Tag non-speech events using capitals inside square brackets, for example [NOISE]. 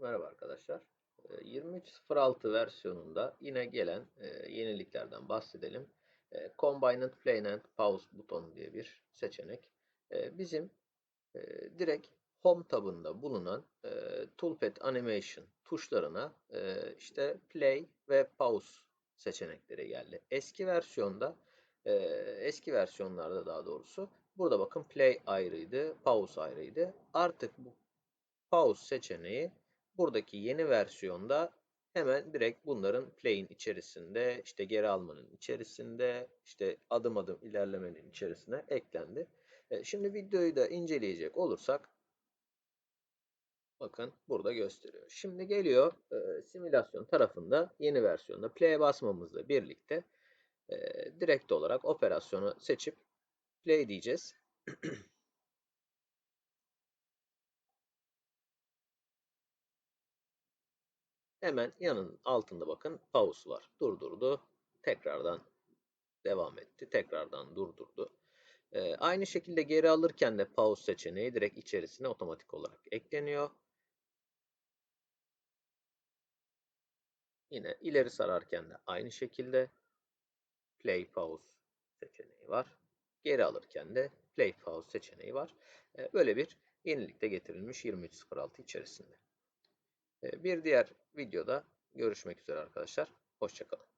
Merhaba arkadaşlar. Ee, 23.06 versiyonunda yine gelen e, yeniliklerden bahsedelim. E, Combined Play and Pause butonu diye bir seçenek. E, Bizim direkt Home tabında bulunan Toolpad Animation tuşlarına işte Play ve Pause seçenekleri geldi. Eski versiyonda, eski versiyonlarda daha doğrusu burada bakın Play ayrıydı, Pause ayrıydı. Artık bu Pause seçeneği buradaki yeni versiyonda hemen direkt bunların play'in içerisinde, işte geri almanın içerisinde, işte adım adım ilerlemenin içerisine eklendi. E, Şimdi videoyu da inceleyecek olursak bakın burada gösteriyor. Şimdi geliyor e, simülasyon tarafında yeni versiyonda play'e basmamızla birlikte e, direkt olarak operasyonu seçip play diyeceğiz. [CLEARS THROAT] Hemen yanın altında bakın pause var. Durdurdu. Tekrardan devam etti. Tekrardan durdurdu. Ee, aynı şekilde geri alırken de pause seçeneği direkt içerisine otomatik olarak ekleniyor. Yine ileri sararken de aynı şekilde play pause seçeneği var. Geri alırken de play pause seçeneği var. Ee, böyle bir yenilik de getirilmiş 23.06 içerisinde. Bir diğer videoda görüşmek üzere arkadaşlar. Hoşçakalın.